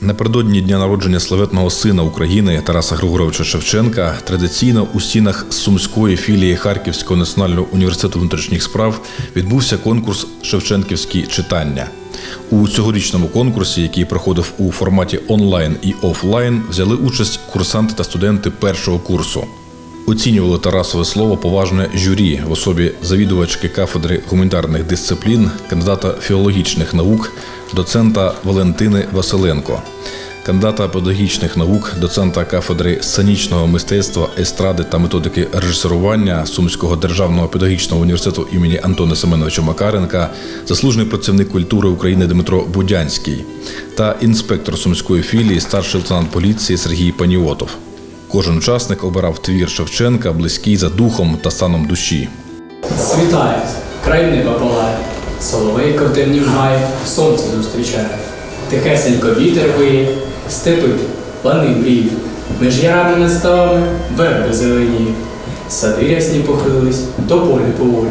Напередодні дня народження славетного сина України Тараса Григоровича Шевченка традиційно у стінах сумської філії Харківського національного університету внутрішніх справ відбувся конкурс Шевченківські читання. У цьогорічному конкурсі, який проходив у форматі онлайн і офлайн, взяли участь курсанти та студенти першого курсу. Оцінювали Тарасове слово поважне журі в особі завідувачки кафедри гуманітарних дисциплін, кандидата філологічних наук, доцента Валентини Василенко, кандидата педагогічних наук, доцента кафедри сценічного мистецтва, естради та методики режисерування Сумського державного педагогічного університету імені Антона Семеновича Макаренка, заслужений працівник культури України Дмитро Будянський та інспектор сумської філії, старший лейтенант поліції Сергій Паніотов. Кожен учасник обирав твір Шевченка, близький за духом та станом душі. Світає, край неба палає, соловейко в темнім сонце зустрічає. Тихесенько вітер виє, степи, лани мріють, між ярами над ставами верби зеленіють. Сади рясні похилились, до полі поволі.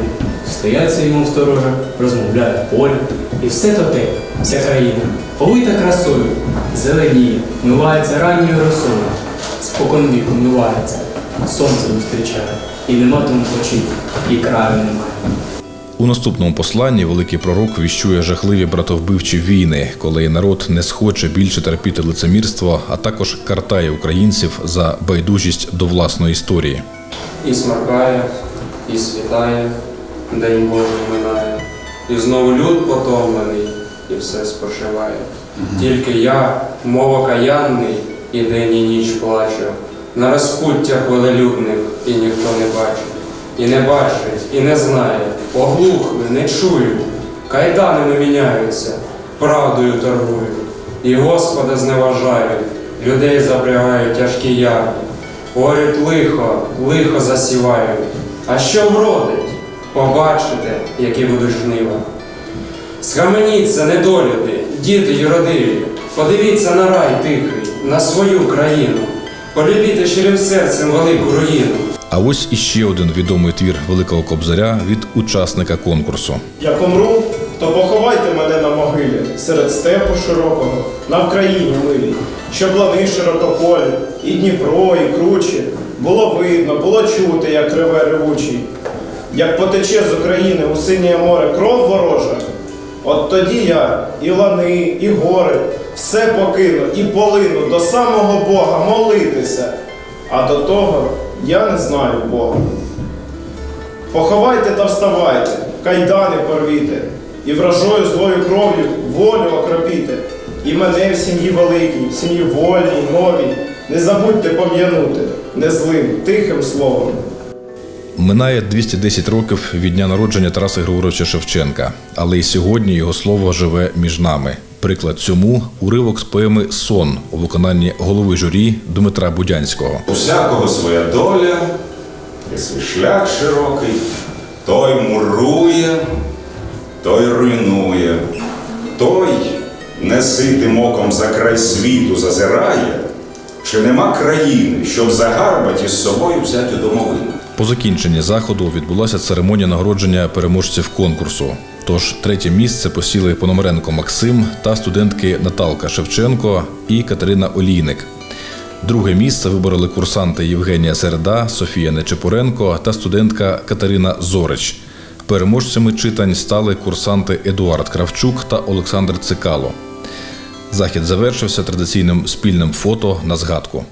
Стоять собі, мов сторожа, розмовляють полі. І все то те, вся країна, повита красою, зеленіє, мивається ранньою росою. Спокон віку мивається, сонце зустрічає, і нема тому очей, і краю немає. У наступному посланні великий пророк віщує жахливі братовбивчі війни, коли народ не схоче більше терпіти лицемірство, а також картає українців за байдужість до власної історії. І смеркає, і світає, день Божий минає, і знову люд потомлений, і все спошиває. Тільки я, мов окаянний, і день і ніч плачу, на розпуттях велелюдних і ніхто не бачить, і не бачить, і не знає, оглухли, не чую, кайдани міняються, правдою торгують, і Господа зневажають, людей запрягають тяжкі ярми. Говорять лихо, лихо засівають. А що вродить? Побачите, які будуть жнива. Схаменіться, недолюди, діти юродиві, подивіться на рай тихий, на свою країну, полюбіте щирим серцем велику руїну. А ось іще один відомий твір Великого Кобзаря від учасника конкурсу. Як умру, то поховайте мене на могилі серед степу широкого, на Вкраїні милій, щоб лани широкополі, і Дніпро, і кручі. Було видно, було чути, як реве ревучий. Як потече з України у синє море кров ворожа, от тоді я і лани, і гори, все покину і полину до самого Бога молитися. А до того я не знаю Бога. Поховайте та вставайте, кайдани порвіте, і вражою злою кров'ю волю окропіте. І мене в сім'ї великій, в сім'ї вольній, новій, не забудьте пом'янути незлим, тихим словом. Минає 210 років від дня народження Тараса Григоровича Шевченка, але й сьогодні його слово живе між нами. Приклад цьому уривок з поеми Сон у виконанні голови журі Дмитра Будянського. Усякого своя доля, і свій шлях широкий, той мурує, той руйнує, той неситим оком за край світу зазирає, чи нема країни, щоб загарбать із собою взяти домовину. По закінченні заходу відбулася церемонія нагородження переможців конкурсу. Тож третє місце посіли Пономаренко Максим та студентки Наталка Шевченко і Катерина Олійник. Друге місце вибороли курсанти Євгенія Середа, Софія Нечепуренко та студентка Катерина Зорич. Переможцями читань стали курсанти Едуард Кравчук та Олександр Цикало. Захід завершився традиційним спільним фото на згадку.